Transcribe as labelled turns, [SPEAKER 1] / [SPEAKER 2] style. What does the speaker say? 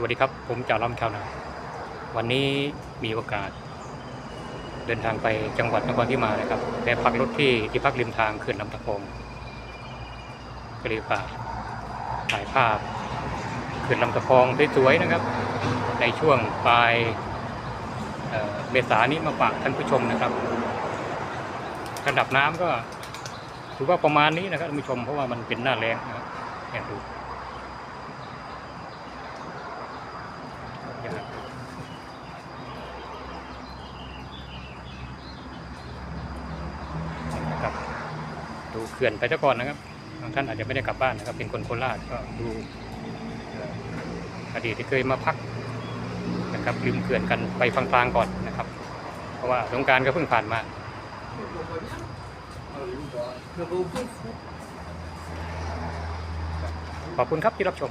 [SPEAKER 1] สวัสดีครับ ผมจ่าล้อมชาวนา วันนี้มีโอกาส เดินทางไปจังหวัดนครที่มานะครับแต่พักรถที่ที่พักริมทางเขื่อนลำตะคงก็เลยฝากถ่ายภาพเขื่อนลำตะคองสวยๆนะครับ ในช่วงปลายเเมษานี้มาฝากท่านผู้ชมนะครับ ระดับน้ำก็ถือว่าประมาณนี้นะครับท่านผู้ชมเพราะว่ามันเป็นหน้าแรงนะครับเนี่ยดู นะครับนะครับ ดูเขื่อนไปซะก่อนนะครับบางท่านอาจจะไม่ได้กลับบ้านนะครับ เป็นคนโคราชก็ดูอดีตที่เคยมาพักนะครับริมเขื่อนกันไปฟังๆก่อนนะครับ เพราะว่าสงกรารก็เพิ่งผ่านมาขอบคุณครับที่รับชม